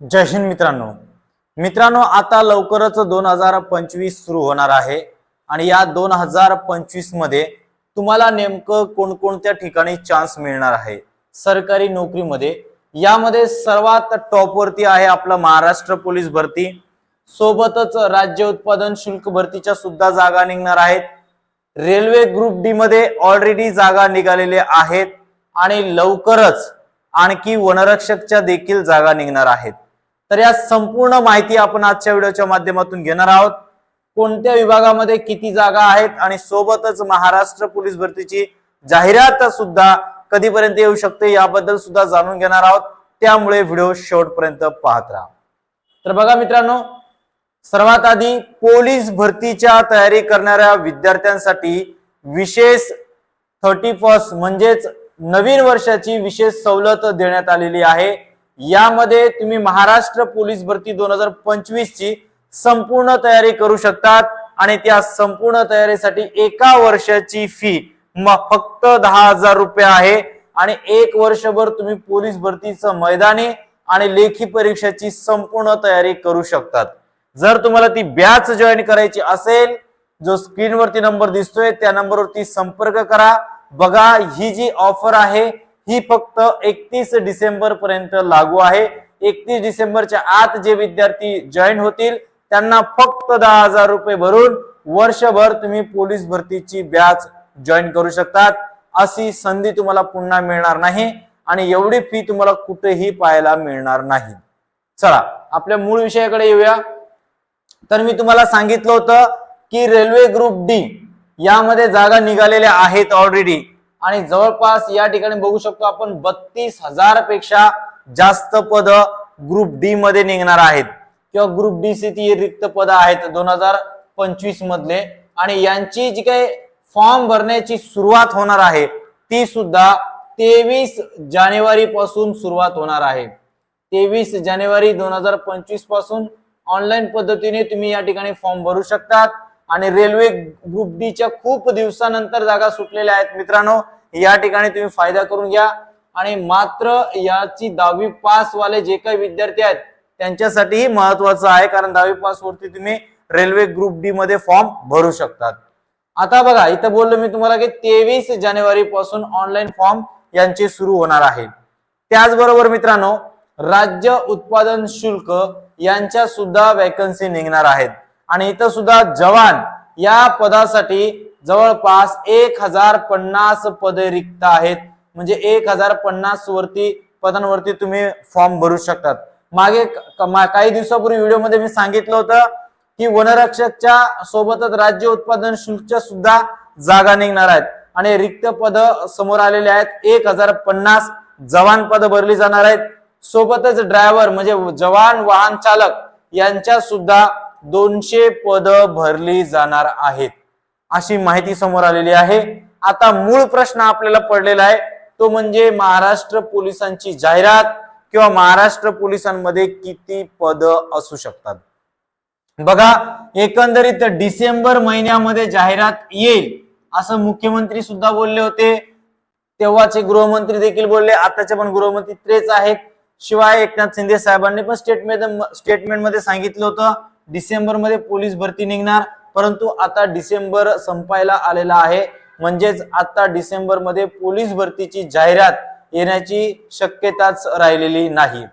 जय हिंद मित्रांनो. मित्रांनो आता लवकरच दोन हजार पंचवीस सुरू होणार आहे आणि या दोन हजार पंचवीसमध्ये तुम्हाला नेमकं कोणकोणत्या ठिकाणी चान्स मिळणार आहे? सरकारी नोकरीमध्ये. यामध्ये सर्वात टॉपवरती आहे आपलं महाराष्ट्र पोलीस भरती. सोबतच राज्य उत्पादन शुल्क भरतीच्या सुद्धा जागा निघणार आहेत. रेल्वे ग्रुप डी मध्ये ऑलरेडी जागा निघालेल्या आहेत आणि लवकरच आणखी वनरक्षकच्या देखील जागा निघणार आहेत. तर या संपूर्ण माहिती आपण आजच्या व्हिडिओच्या माध्यमातून घेणार आहोत. कोणत्या विभागामध्ये किती जागा आहेत आणि सोबतच महाराष्ट्र पोलीस भरतीची जाहिरात सुद्धा कधीपर्यंत येऊ शकते याबद्दल सुद्धा जाणून घेणार आहोत. त्यामुळे व्हिडिओ शेवटपर्यंत पाहत राहा. तर बघा मित्रांनो सर्वात आधी पोलीस भरतीच्या तयारी करणाऱ्या विद्यार्थ्यांसाठी विशेष थर्टी फर्स्ट म्हणजेच नवीन वर्षाची विशेष सवलत देण्यात आलेली आहे. यामध्ये तुम्ही महाराष्ट्र पोलीस भरती दोन हजार पंचवीस ची संपूर्ण तयारी करू शकतात आणि त्या संपूर्ण तयारीसाठी एका वर्षाची फी फक्त दहा हजार रुपये आहे. आणि एक वर्षभर तुम्ही पोलीस भरतीचं मैदानी आणि लेखी परीक्षेची संपूर्ण तयारी करू शकतात. जर तुम्हाला ती बॅच जॉईन करायची असेल जो स्क्रीनवरती नंबर दिसतोय त्या नंबरवरती संपर्क करा. बघा ही जी ऑफर आहे ही फक्त एकतीस डिसेंबर पर्यंत लागू आहे. एकतीस डिसेंबरच्या आत जे विद्यार्थी जॉईन होतील त्यांना फक्त दहा हजार रुपये भरून वर्षभर तुम्ही पोलीस भरतीची बॅच जॉईन करू शकतात. अशी संधी तुम्हाला पुन्हा मिळणार नाही आणि एवढी फी तुम्हाला कुठेही पाहायला मिळणार नाही. चला आपल्या मूळ विषयाकडे येऊया. तर मी तुम्हाला सांगितलं होतं की रेल्वे ग्रुप डी यामध्ये जागा निघालेल्या आहेत ऑलरेडी आणि जवळपास या ठिकाणी बघू शकतो आपण बत्तीस हजारपेक्षा जास्त पद ग्रुप डी मध्ये निघणार आहेत. किंवा ग्रुप डी सी ती रिक्त पद आहेत दोन हजार पंचवीस मधले. आणि यांची जी काही फॉर्म भरण्याची सुरुवात होणार आहे ती सुद्धा तेवीस जानेवारी पासून सुरुवात होणार आहे. तेवीस जानेवारी दोन हजार पंचवीसपासून ऑनलाईन पद्धतीने तुम्ही या ठिकाणी फॉर्म भरू शकतात. आणि रेल्वे ग्रुप डीच्या खूप दिवसानंतर जागा सुटलेल्या आहेत मित्रांनो. या ठिकाणी तुम्ही फायदा करून घ्या. आणि मात्र याची दहावी पास वाले जे काही विद्यार्थी आहेत त्यांच्यासाठीही महत्वाचं आहे कारण दहावी पास वरती तुम्ही रेल्वे ग्रुप डी मध्ये फॉर्म भरू शकतात. आता बघा इथं बोललो मी तुम्हाला की तेवीस जानेवारी पासून ऑनलाईन फॉर्म यांचे सुरू होणार आहे. त्याचबरोबर मित्रांनो राज्य उत्पादन शुल्क यांच्या सुद्धा वॅकन्सी निघणार आहेत. आणि इथं सुद्धा जवान या पदासाठी जवळपास एक हजार पन्नास पदे रिक्त आहेत. म्हणजे एक हजार पन्नास वरती पदांवरती तुम्ही फॉर्म भरू शकतात. मागे क- मा- काही दिवसापूर्वी व्हिडिओमध्ये मी सांगितलं होतं की वनरक्षकच्या सोबतच राज्य उत्पादन शुल्कच्या सुद्धा जागा निघणार आहेत. आणि रिक्त पद समोर आलेले आहेत. एक हजार पन्नास जवान पद भरली जाणार आहेत. सोबतच ड्रायव्हर म्हणजे जवान वाहन चालक यांच्या सुद्धा दोनशे पद भरली जाणार आहेत. अशी माहिती समोर आलेली आहे. आता मूळ प्रश्न आपल्याला पडलेला आहे. तो म्हणजे महाराष्ट्र पोलिसांची जाहिरात किंवा महाराष्ट्र पोलिसांमध्ये किती पद असू शकतात? बघा एकंदरीत डिसेंबर महिन्यामध्ये जाहिरात येईल असं मुख्यमंत्री सुद्धा बोलले होते. तेव्हाचे गृहमंत्री देखील बोलले आताचे पण गृहमंत्री तेच आहेत. शिवाय एकनाथ शिंदे साहेबांनी पण स्टेटमेंट स्टेटमेंटमध्ये सांगितलं होतं डिसेंबरमध्ये पोलीस भरती निघणार. परंतु आता डिसेंबर संपायला आलेला आहे. म्हणजेच आता डिसेंबरमध्ये पोलीस भरतीची जाहिरात येण्याची शक्यताच राहिलेली नाही.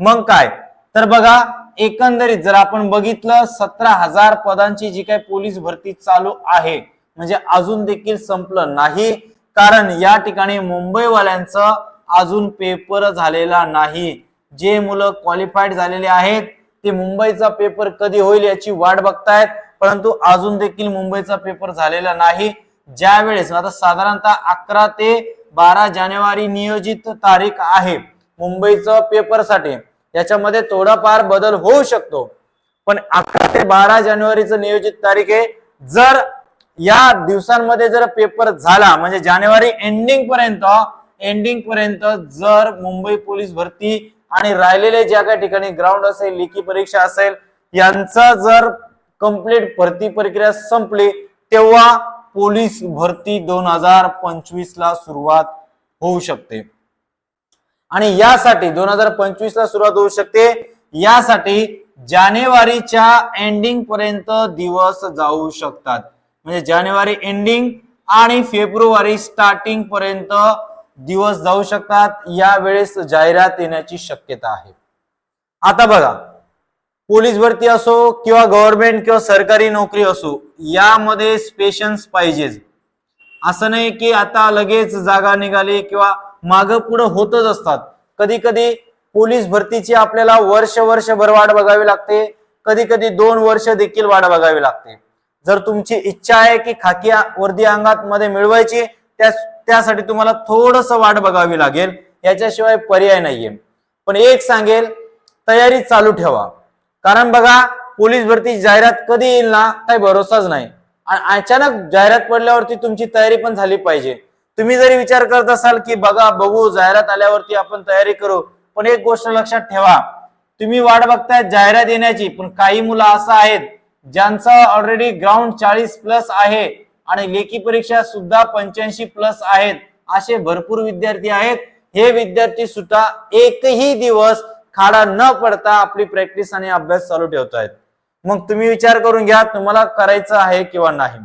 मग काय? तर बघा एकंदरीत जर आपण बघितलं सतरा हजार पदांची जी काही पोलीस भरती चालू आहे म्हणजे अजून देखील संपलं नाही. कारण या ठिकाणी मुंबईवाल्यांचं अजून पेपर झालेला नाही. जे मुलं क्वालिफाईड झालेले आहेत ते मुंबईचा पेपर कधी होईल याची वाट बघतायत. परंतु अजून देखील मुंबईचा पेपर झालेला नाही. ज्या वेळेस आता साधारणतः अकरा ते बारा जानेवारी नियोजित तारीख आहे मुंबईचं पेपरसाठी याच्यामध्ये थोडाफार बदल होऊ शकतो. पण अकरा ते बारा जानेवारीचं नियोजित तारीख आहे. जर या दिवसांमध्ये जर पेपर झाला म्हणजे जानेवारी एंडिंग पर्यंत एंडिंग पर्यंत जर मुंबई पोलीस भरती आणि राहिलेले ज्या काही ठिकाणी ग्राउंड असेल लेखी परीक्षा असेल यांचा जर कंप्लीट भरती प्रक्रिया संपली तेव्हा पोलीस भरती दोन हजार पंचवीस ला सुरुवात होऊ शकते. आणि यासाठी दोन हजार पंचवीस ला सुरुवात होऊ शकते. यासाठी जानेवारीच्या एंडिंग पर्यंत दिवस जाऊ शकतात. म्हणजे जानेवारी एंडिंग आणि फेब्रुवारी स्टार्टिंग पर्यंत दिवस जाऊ शकतात. यावेळेस जाहिरात येण्याची शक्यता आहे. आता बघा पोलीस भरती असो किंवा गव्हर्नमेंट किंवा सरकारी नोकरी असो यामध्ये स्पेशन्स पाहिजेच. असं नाही की आता लगेच जागा निघाली किंवा माग पुढे होतच असतात. कधी कधी पोलीस भरतीची आपल्याला वर्ष वर्षभर वाट बघावी लागते. कधी कधी दोन वर्ष देखील वाट बघावी लागते. जर तुमची इच्छा आहे की खाकी वर्दी अंगात मध्ये मिळवायची त्यासाठी तुम्हाला थोडस वाट बघावी लागेल. याच्याशिवाय पर्याय नाहीये. पण एक सांगेल तयारी चालू ठेवा. कारण बघा पोलीस भरती जाहिरात कधी येईल ना काही भरोसाच नाही. आणि अचानक जाहिरात पडल्यावरती तुमची तयारी पण झाली पाहिजे. तुम्ही जरी विचार करत असाल की बघा बघू जाहिरात आल्यावरती आपण तयारी करू. पण एक गोष्ट लक्षात ठेवा. तुम्ही वाट बघताय जाहिरात येण्याची पण काही मुलं असं आहेत ज्यांचा ऑलरेडी ग्राउंड चाळीस प्लस आहे आणि लेखी परीक्षा सुद्धा पंच्याऐंशी प्लस आहेत. असे भरपूर विद्यार्थी आहेत. हे विद्यार्थी सुद्धा एकही दिवस खाडा न पडता आपली प्रॅक्टिस आणि अभ्यास चालू ठेवतायत. मग तुम्ही विचार करून घ्या तुम्हाला करायचं आहे किंवा नाही.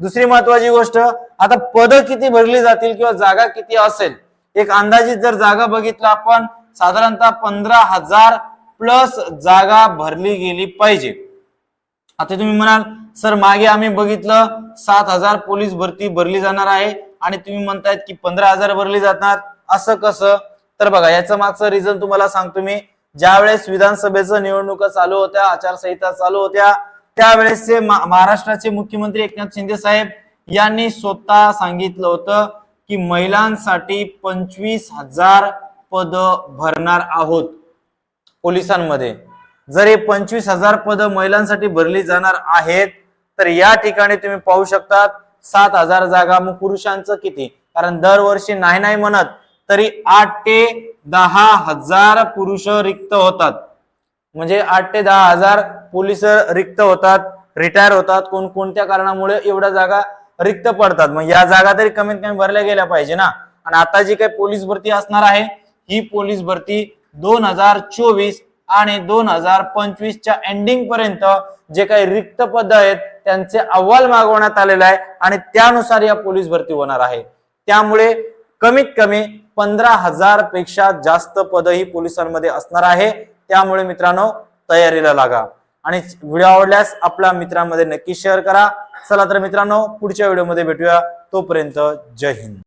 दुसरी महत्वाची गोष्ट आता पद किती भरली जातील किंवा जागा किती असेल? एक अंदाजित जर जागा बघितला आपण साधारणतः पंधरा हजार प्लस जागा भरली गेली पाहिजे. आता तुम्ही म्हणाल सर मागे आम्ही बघितलं सात हजार पोलीस भरती भरली जाणार आहे आणि तुम्ही म्हणतायत की पंधरा हजार भरली जाणार. असं कसं? तर बघा याचं मागचं रिझन तुम्हाला सांगतो मी. ज्यावेळेस विधानसभेचं निवडणुका चालू होत्या आचारसंहिता चालू होत्या त्यावेळेसचे महाराष्ट्राचे मुख्यमंत्री एकनाथ शिंदे साहेब यांनी स्वतः सांगितलं होतं की महिलांसाठी पंचवीस हजार पद भरणार आहोत पोलिसांमध्ये. जर हे पंचवीस हजार पद महिलांसाठी भरली जाणार आहेत तर या ठिकाणी तुम्ही पाहू शकतात सात हजार जागा मग पुरुषांचं किती? कारण दरवर्षी नाही नाही म्हणत तरी आठ ते दहा हजार पुरुष रिक्त होतात. म्हणजे आठ ते दहा हजार पोलीस रिक्त होतात रिटायर होतात. कोण कोणत्या कारणामुळे एवढ्या जागा रिक्त पडतात? मग या जागा तरी कमीत कमी भरल्या गेल्या पाहिजे ना. आणि आता जी काही पोलीस भरती असणार आहे ही पोलीस भरती दोन हजार चोवीस आणि दोन हजार पंचवीसच्या एंडिंग पर्यंत जे काही रिक्त पद आहेत त्यांचे अहवाल मागवण्यात आलेला आहे आणि त्यानुसार या पोलीस भरती होणार आहे. त्यामुळे कमीत कमी पंधरा हजारपेक्षा जास्त पद ही पोलिसांमध्ये असणार आहे. त्यामुळे मित्रांनो तयारीला लागा. आणि व्हिडिओ आवडल्यास आपल्या मित्रांमध्ये नक्की शेअर करा. चला तर मित्रांनो पुढच्या व्हिडिओमध्ये भेटूया. तोपर्यंत जय हिंद.